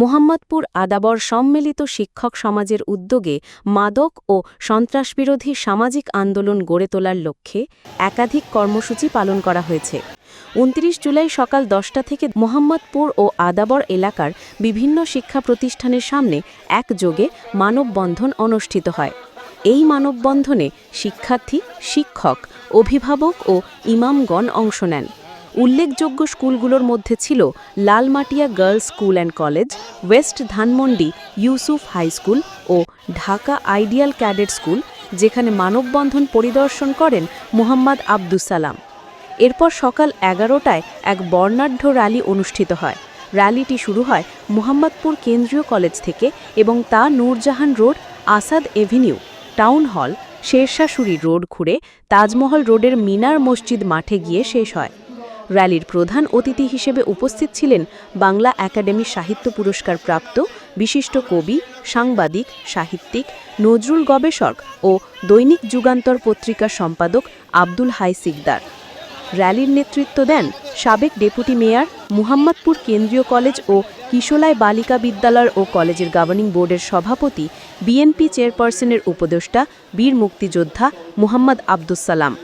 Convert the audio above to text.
মুহাম্মদপুর আদাবর সম্মিলিত শিক্ষক সমাজের উদ্যোগে মাদক ও সন্ত্রাসবিরোধী সামাজিক আন্দোলন গড়ে তোলার লক্ষ্যে একাধিক কর্মসূচি পালন করা হয়েছে। উনত্রিশ জুলাই সকাল দশটা থেকে মোহাম্মদপুর ও আদাবর এলাকার বিভিন্ন শিক্ষা প্রতিষ্ঠানের সামনে একযোগে মানববন্ধন অনুষ্ঠিত হয়। এই মানববন্ধনে শিক্ষার্থী, শিক্ষক, অভিভাবক ও ইমামগণ অংশ নেন। উল্লেখযোগ্য স্কুলগুলোর মধ্যে ছিল Lalmatia girls school and college, west Dhanmondi Yusuf high school O Dhaka ideal cadet school, যেখানে মানববন্ধন পরিদর্শন করেন মোহাম্মদ আব্দুস সালাম। এরপর সকাল এগারোটায় এক বর্ণাঢ্য র্যালি অনুষ্ঠিত হয়। র্যালিটি শুরু হয় মোহাম্মদপুর কেন্দ্রীয় কলেজ থেকে এবং তা Nurjahan road, Asad avenue, town hall Sher Shah Suri road ঘুরে তাজমহল রোডের মিনার মসজিদ মাঠে গিয়ে শেষ হয়। র্যালির প্রধান অতিথি হিসেবে উপস্থিত ছিলেন বাংলা একাডেমি সাহিত্য পুরস্কার প্রাপ্ত বিশিষ্ট কবি, সাংবাদিক, সাহিত্যিক, নজরুল গবেষক ও দৈনিক যুগান্তর পত্রিকার সম্পাদক আব্দুল হাই সিকদার। র্যালির নেতৃত্ব দেন সাবেক ডেপুটি মেয়র, মুহাম্মদপুর কেন্দ্রীয় কলেজ ও কিশোলায় বালিকা বিদ্যালয় ও কলেজের গভর্নিং বোর্ডের সভাপতি, বিএনপি চেয়ারপারসনের উপদেষ্টা, বীর মুক্তিযোদ্ধা মুহাম্মদ আব্দুস সালাম।